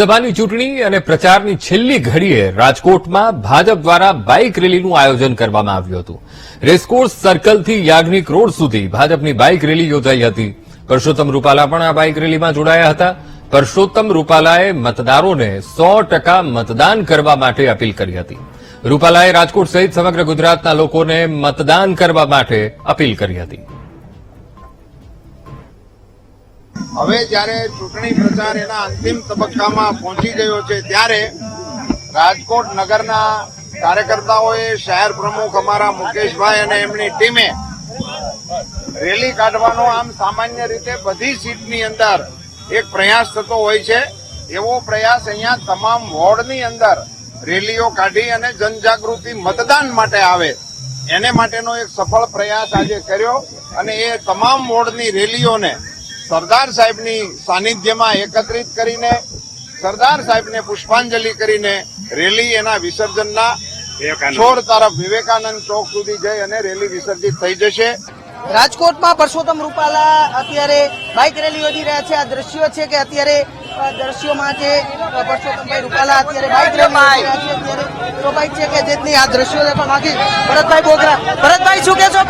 લોકસભાની ચૂંટણી અને પ્રચારની છેલ્લી ઘડીએ રાજકોટમાં ભાજપ દ્વારા બાઇક રેલીનું આયોજન કરવામાં આવ્યું હતું. રેસકોર્સ સર્કલથી યાજ્ઞિક રોડ સુધી ભાજપની બાઇક રેલી યોજાઈ હતી. પરસોત્તમ રૂપાલા પણ આ બાઇક રેલીમાં જોડાયા હતા. પરસોત્તમ રૂપાલાએ મતદારોને સો મતદાન કરવા માટે અપીલ કરી હતી. રૂપાલાએ રાજકોટ સહિત સમગ્ર ગુજરાતના લોકોને મતદાન કરવા માટે અપીલ કરી હતી. હવે જ્યારે ચૂંટણી પ્રચાર એના અંતિમ તબક્કામાં પહોંચી ગયો છે, ત્યારે રાજકોટ નગરના કાર્યકર્તાઓએ શહેર પ્રમુખ અમારા મુકેશભાઈ અને એમની ટીમે રેલી કાઢવાનો આમ સામાન્ય રીતે બધી સીટની અંદર એક પ્રયાસ થતો હોય છે. એવો પ્રયાસ અહીંયા તમામ વોર્ડની અંદર રેલીઓ કાઢી અને જનજાગૃતિ મતદાન માટે આવે. એને માટેનો એક સફળ પ્રયાસ આજે કર્યો અને એ તમામ વોર્ડની રેલીઓને સરદાર સાહેબની સાનિધ્યમાં એકત્રિત કરીને સરદાર સાહેબને પુષ્પાંજલિ કરીને રેલી એના વિસર્જનના છોડ તરફ વિવેકાનંદ ચોક સુધી જઈ અને રેલી વિસર્જિત થઈ જશે. રાજકોટમાં પરસોત્તમ રૂપાલા અત્યારે બાઇક રેલી યોજી રહ્યા છે. આ દ્રશ્યો છે કે અત્યારે દ્રશ્યોમાં જે પરસોત્તમભાઈ રૂપાલા અત્યારે બાઇક રેલી છે. અત્યારે સ્વાભાવિક છે કે જેટલી આ દ્રશ્યો છે પણ બાકી ભરતભાઈ બોગરા. ભરતભાઈ શું કહેશો?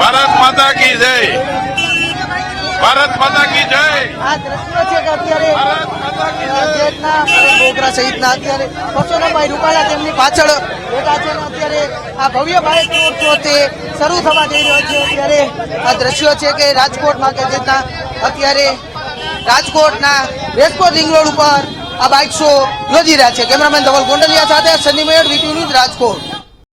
ભારત માતા કી જય. ભારત માતા કી જય. આ દ્રશ્યો છે કે અત્યારે ભારત માતા કી જય. બોગરા સહિતના અત્યારે પરસોત્તમભાઈ રૂપાલા તેમની પાછળ બેઠા છે અત્યારે આ ભવ્ય ભારત મહોત્સવ તે શરૂ થવા જઈ રહ્યો છે. અત્યારે આ દ્રશ્યો છે કે રાજકોટમાં કે જેના અત્યારે રાજકોટના રેસકોટ રિંગ રોડ ઉપર આ બાઇક શો યોજી રહ્યા છે. કેમેરામેન ધવલ ગોંડલિયા સાથે સની મેયર વીટી ન્યૂઝ રાજકોટ.